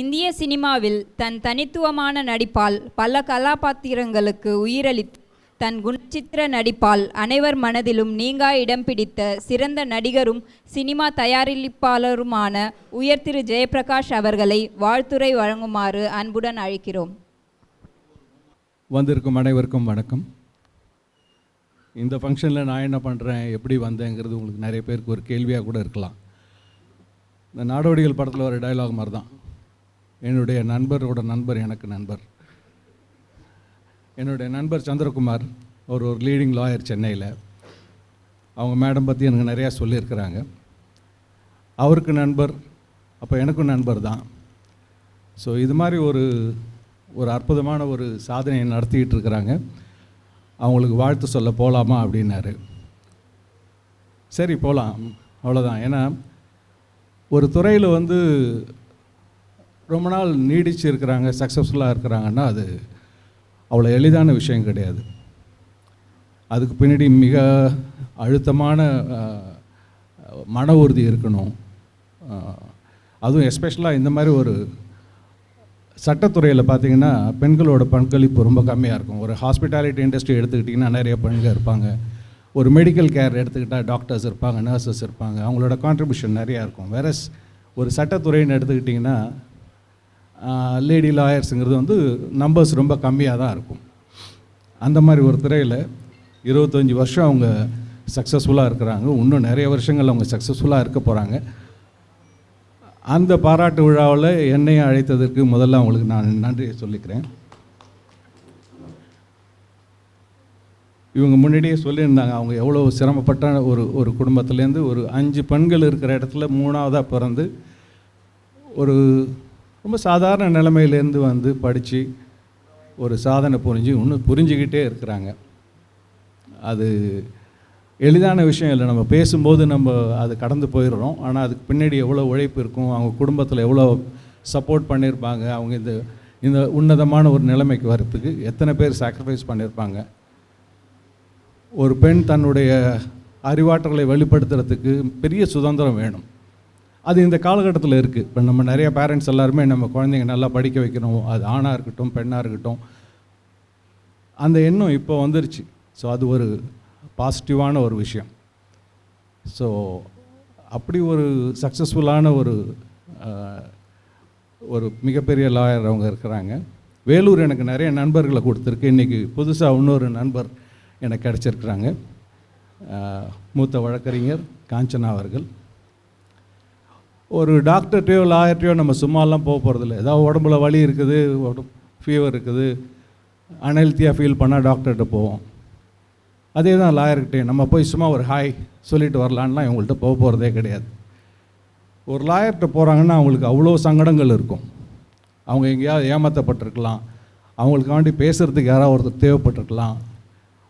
இந்திய சினிமாவில் தன் தனித்துவமான நடிப்பால் பல கதாபாத்திரங்களுக்கு உயிரளித்து தன் குணச்சித்திர நடிப்பால் அனைவர் மனதிலும் நீங்கா இடம் பிடித்த சிறந்த நடிகரும் சினிமா தயாரிப்பாளருமான உயர் திரு. ஜெயபிரகாஷ் அவர்களை வாழ்த்துரை வழங்குமாறு அன்புடன் அழைக்கிறோம். வந்திருக்கும் அனைவருக்கும் வணக்கம். இந்த ஃபங்க்ஷனில் நான் என்ன பண்ணுறேன் எப்படி வந்தேங்கிறது உங்களுக்கு நிறைய பேருக்கு ஒரு கேள்வியாக கூட இருக்கலாம். இந்த நாடோடிகள் படத்தில் ஒரு டைலாக் மாதிரி தான் என்னுடைய நண்பரோட நண்பர் எனக்கு நண்பர். என்னுடைய நண்பர் சந்திரகுமார் அவர் ஒரு லீடிங் லாயர் சென்னையில். அவங்க மேடம் பற்றி எனக்கு நிறையா சொல்லியிருக்கிறாங்க. அவருக்கு நண்பர் அப்போ எனக்கும் நண்பர் தான். ஸோ இது மாதிரி ஒரு ஒரு அற்புதமான ஒரு சாதனையை நடத்திக்கிட்டு இருக்கிறாங்க. அவங்களுக்கு வாழ்த்து சொல்ல போகலாமா அப்படின்னாரு. சரி போகலாம் அவ்வளோதான் ஏன்னா ஒரு துறையில் வந்து ரொம்ப நாள் நீடிச்சு இருக்கிறாங்க சக்ஸஸ்ஃபுல்லாக இருக்கிறாங்கன்னா அது அவ்வளோ எளிதான விஷயம் கிடையாது. அதுக்கு பின்னாடி மிக அழுத்தமான மன உறுதி இருக்கணும். அதுவும் எஸ்பெஷலாக இந்த மாதிரி ஒரு சட்டத்துறையில் பார்த்தீங்கன்னா பெண்களோட பங்களிப்பு ரொம்ப கம்மியாக இருக்கும். ஒரு ஹாஸ்பிட்டாலிட்டி இண்டஸ்ட்ரி எடுத்துக்கிட்டிங்கன்னா நிறைய பெண்கள் இருப்பாங்க. ஒரு மெடிக்கல் கேர் எடுத்துக்கிட்டால் டாக்டர்ஸ் இருப்பாங்க நர்சஸ் இருப்பாங்க. அவங்களோட கான்ட்ரிபியூஷன் நிறையா இருக்கும். வேற ஒரு சட்டத்துறைன்னு எடுத்துக்கிட்டிங்கன்னா லேடி லாயர்ஸுங்கிறது வந்து நம்பர்ஸ் ரொம்ப கம்மியாக தான் இருக்கும். அந்த மாதிரி ஒரு துறையில் இருபத்தஞ்சி வருஷம் அவங்க சக்ஸஸ்ஃபுல்லாக இருக்கிறாங்க. இன்னும் நிறைய வருஷங்கள் அவங்க சக்ஸஸ்ஃபுல்லாக இருக்க போகிறாங்க அந்த பாராட்டு விழாவில் என்னையும் அழைத்ததற்கு முதல்ல அவங்களுக்கு நான் நன்றியை சொல்லிக்கிறேன். இவங்க முன்னாடியே சொல்லியிருந்தாங்க அவங்க எவ்வளோ சிரமப்பட்ட ஒரு ஒரு குடும்பத்துலேருந்து ஒரு அஞ்சு பெண்கள் இருக்கிற இடத்துல மூணாவதாக பிறந்து ஒரு ரொம்ப சாதாரண நிலைமையிலேருந்து வந்து படித்து ஒரு சாதனை புரிஞ்சு இன்னும் புரிஞ்சுக்கிட்டே இருக்கிறாங்க. அது எளிதான விஷயம் இல்லை. நம்ம பேசும்போது நம்ம அது கடந்து போயிடுறோம். ஆனால் அதுக்கு பின்னாடி எவ்வளோ உழைப்பு இருக்கும்? அவங்க குடும்பத்தில் எவ்வளோ சப்போர்ட் பண்ணியிருப்பாங்க? அவங்க இந்த இந்த உன்னதமான ஒரு நிலைமைக்கு வரத்துக்கு எத்தனை பேர் சாக்ரிஃபைஸ் பண்ணியிருப்பாங்க? ஒரு பெண் தன்னுடைய அறிவாற்றலை வெளிப்படுத்துறதுக்கு பெரிய சுதந்திரம் வேணும். அது இந்த காலகட்டத்தில் இருக்குது இப்போ நம்ம நிறைய பேரண்ட்ஸ் எல்லாருமே நம்ம குழந்தைங்க நல்லா படிக்க வைக்கணும். அது ஆணாக இருக்கட்டும் பெண்ணாக இருக்கட்டும். அந்த எண்ணம் இப்போ வந்துருச்சு. ஸோ அது ஒரு பாசிட்டிவான ஒரு விஷயம். ஸோ அப்படி ஒரு சக்ஸஸ்ஃபுல்லான ஒரு ஒரு மிகப்பெரிய லாயர் அவங்க இருக்கிறாங்க. வேலூர் எனக்கு நிறைய நண்பர்களை கொடுத்துருக்கு. இன்றைக்கி புதுசாக இன்னொரு நண்பர் எனக்கு கிடச்சிருக்கிறாங்க. மூத்த வழக்கறிஞர் காஞ்சனா அவர்கள். ஒரு டாக்டர்கிட்டையோ லாயர்ட்டையோ நம்ம சும்மாலாம் போக போகிறதில்ல ஏதாவது உடம்புல வலி இருக்குது ஃபீவர் இருக்குது அன்ஹெல்த்தியாக ஃபீல் பண்ணால் டாக்டர்கிட்ட போவோம். அதே தான் லாயர்கிட்டையும். நம்ம போய் சும்மா ஒரு ஹாய் சொல்லிட்டு வரலான்லாம் இவங்கள்ட்ட போக போகிறதே கிடையாது. ஒரு லாயர்கிட்ட போகிறாங்கன்னா அவங்களுக்கு அவ்வளோ சங்கடங்கள் இருக்கும். அவங்க எங்கேயாவது ஏமாற்றப்பட்டிருக்கலாம் அவங்களுக்காண்டி பேசுகிறதுக்கு யாராவது ஒருத்தர் தேவைப்பட்டிருக்கலாம்.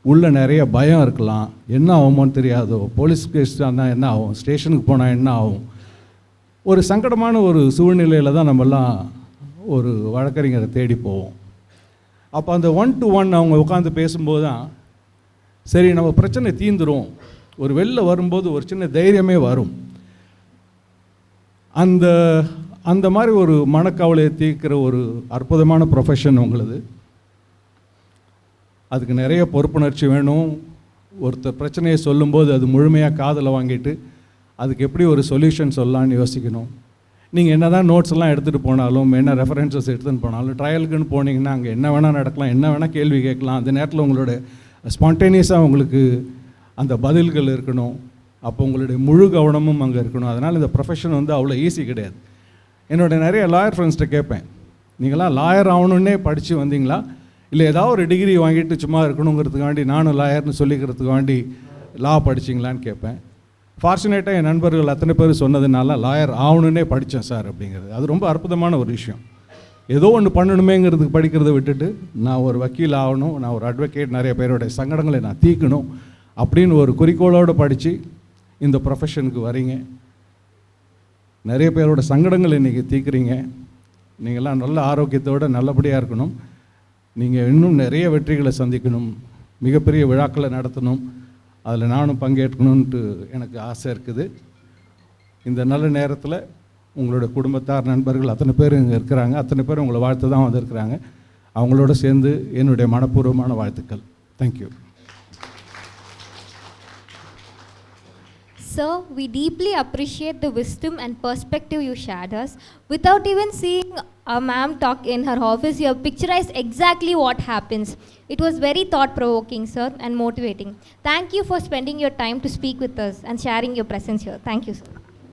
உள்ளே நிறைய பயம் இருக்கலாம். என்ன ஆகுமோன்னு தெரியாதோ போலீஸ் கேஸ் ஆனால் என்ன ஆகும்? ஸ்டேஷனுக்கு போனால் என்ன ஆகும்? ஒரு சங்கடமான ஒரு சூழ்நிலையில் தான் நம்மெல்லாம் ஒரு வழக்கறிஞரை தேடி போவோம். அப்போ அந்த ஒன் டு ஒன் அவங்க உட்காந்து பேசும்போது தான் சரி நம்ம பிரச்சனை தீந்துரும். ஒரு வெளில வரும்போது ஒரு சின்ன தைரியமே வரும். அந்த அந்த மாதிரி ஒரு மனக்கவலையை தீர்க்கிற ஒரு அற்புதமான ப்ரொஃபஷன் உங்களது. அதுக்கு நிறைய பொறுப்புணர்ச்சி வேணும். ஒருத்தர் பிரச்சனையை சொல்லும்போது அது முழுமையாக காதில் வாங்கிட்டு அதுக்கு எப்படி ஒரு சொல்யூஷன் சொல்லலாம்னு யோசிக்கணும்? நீங்கள் என்ன தான் நோட்ஸ்லாம் எடுத்துகிட்டு போனாலும் என்ன ரெஃபரன்சஸ் எடுத்துகிட்டு போனாலும் ட்ரையலுக்குன்னு போனீங்கன்னா அங்கே என்ன வேணால் நடக்கலாம் என்ன வேணால் கேள்வி கேட்கலாம். அந்த நேரத்தில் உங்களோட ஸ்பான்டேனியஸாக உங்களுக்கு அந்த பதில்கள் இருக்கணும். அப்போ உங்களுடைய முழு கவனமும் அங்கே இருக்கணும். அதனால் இந்த ப்ரொஃபஷன் வந்து அவ்வளோ ஈஸி கிடையாது. என்னோட நிறைய லாயர் ஃப்ரெண்ட்ஸ்கிட்ட கேட்பேன். நீங்களாம் லாயர் ஆகணுன்னே படித்து வந்தீங்களா? இல்லை ஏதாவது ஒரு டிகிரி வாங்கிட்டு சும்மா இருக்கணுங்கிறதுக்காண்டி நானும் லாயர்னு சொல்லிக்கிறதுக்காண்டி லா படிச்சிங்களான்னு கேட்பேன். ஃபார்ச்சுனேட்டாக என் நண்பர்கள் அத்தனை பேர் சொன்னதுனால லாயர் ஆகணுன்னே படித்தேன் சார் அப்படிங்கிறது. அது ரொம்ப அற்புதமான ஒரு விஷயம். ஏதோ ஒன்று பண்ணணுமேங்கிறதுக்கு படிக்கிறத விட்டுட்டு நான் ஒரு வக்கீல் ஆகணும் நான் ஒரு அட்வொகேட் நிறைய பேருடைய சங்கடங்களை நான் தீர்க்கணும் அப்படின்னு ஒரு குறிக்கோளோடு படித்து இந்த ப்ரொஃபஷனுக்கு வரீங்க. நிறைய பேரோட சங்கடங்கள் இன்றைக்கி தீர்க்குறீங்க. நீங்கள்லாம் நல்ல ஆரோக்கியத்தோடு நல்லபடியாக இருக்கணும். நீங்கள் இன்னும் நிறைய வெற்றிகளை சந்திக்கணும். மிகப்பெரிய விழாக்களை நடத்தணும். அதில் நானும் பங்கேற்கணுன்ட்டு எனக்கு ஆசை இருக்குது. இந்த நல்ல நேரத்தில் உங்களோட குடும்பத்தார் நண்பர்கள் அத்தனை பேர் இங்கே இருக்கிறாங்க. அத்தனை பேர் உங்களை வாழ்த்து தான் வந்திருக்கிறாங்க. அவங்களோட சேர்ந்து என்னுடைய மனப்பூர்வமான வாழ்த்துக்கள். Thank you Sir, we deeply appreciate the wisdom and perspective you shared us. Without even seeing a ma'am talk in her office, you have picturized exactly what happens. It was very thought provoking, sir, and motivating. Thank you for spending your time to speak with us and sharing your presence here. Thank you, sir.